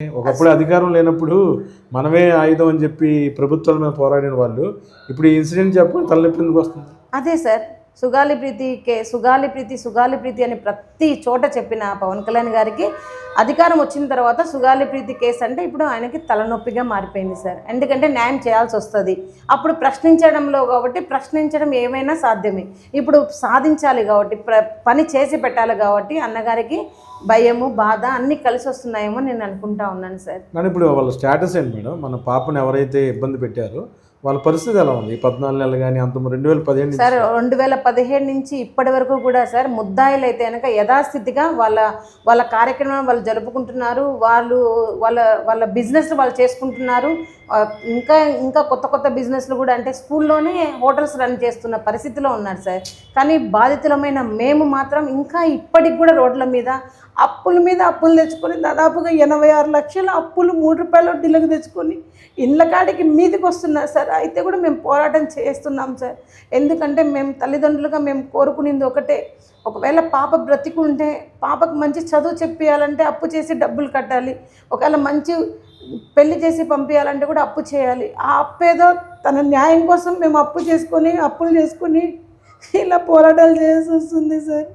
ఒకప్పుడు అధికారం లేనప్పుడు మనమే ఆయుధం అని చెప్పి ప్రభుత్వాల మీద పోరాడిన వాళ్ళు ఇప్పుడు ఈ ఇన్సిడెంట్ చెప్పని తలనొప్పి ఎందుకు వస్తుంది? అదే సార్ సుగాలి ప్రీతి కే సుగాలి ప్రీతి సుగాలి ప్రీతి అని ప్రతి చోట చెప్పిన పవన్ కళ్యాణ్ గారికి అధికారం వచ్చిన తర్వాత సుగాలి ప్రీతి కేసు అంటే ఇప్పుడు ఆయనకి తలనొప్పిగా మారిపోయింది సార్. ఎందుకంటే న్యాయం చేయాల్సి వస్తుంది. అప్పుడు ప్రశ్నించడంలో కాబట్టి ప్రశ్నించడం ఏమైనా సాధ్యమే. ఇప్పుడు సాధించాలి కాబట్టి ప్ర పని చేసి పెట్టాలి కాబట్టి అన్నగారికి భయము బాధ అన్నీ కలిసి వస్తున్నాయేమో నేను అనుకుంటా ఉన్నాను సార్. ఇప్పుడు వాళ్ళ స్టేటస్ ఏంటి మేడం? మన పాపను ఎవరైతే ఇబ్బంది పెట్టారో వాళ్ళ పరిస్థితి ఎలా ఉంది? ఈ పద్నాలుగు నెలలు కానీ అంత రెండు వేల పదిహేను సార్ రెండు వేల పదిహేడు నుంచి ఇప్పటి వరకు కూడా సార్ ముద్దాయిలు అయితే కనుక యథాస్థితిగా వాళ్ళ వాళ్ళ కార్యక్రమం వాళ్ళు జరుపుకుంటున్నారు. వాళ్ళు వాళ్ళ వాళ్ళ బిజినెస్ వాళ్ళు చేసుకుంటున్నారు. ఇంకా ఇంకా కొత్త కొత్త బిజినెస్లు కూడా అంటే స్కూల్లోనే హోటల్స్ రన్ చేస్తున్న పరిస్థితిలో ఉన్నారు సార్. కానీ బాధితులమైన మేము మాత్రం ఇంకా ఇప్పటికి కూడా రోడ్ల మీద అప్పుల మీద అప్పులు తెచ్చుకొని దాదాపుగా ఎనభై ఆరు లక్షల అప్పులు మూడు రూపాయలు ఢిల్లకు తెచ్చుకొని ఇండ్ల కాడికి మీదకి వస్తున్నారు సార్. అయితే కూడా మేము పోరాటం చేస్తున్నాం సార్. ఎందుకంటే మేము తల్లిదండ్రులుగా మేము కోరుకునేది ఒకటే. ఒకవేళ పాప బ్రతికుంటే పాపకు మంచి చదువు చెప్పియాలంటే అప్పు చేసి డబ్బులు కట్టాలి. ఒకవేళ మంచి పెళ్ళి చేసి పంపించాలంటే కూడా అప్పు చేయాలి. ఆ అప్పు ఏదో తన న్యాయం కోసం మేము అప్పు చేసుకొని అప్పులు చేసుకొని ఇలా పోరాటాలు చేయాల్సి వస్తుంది సార్.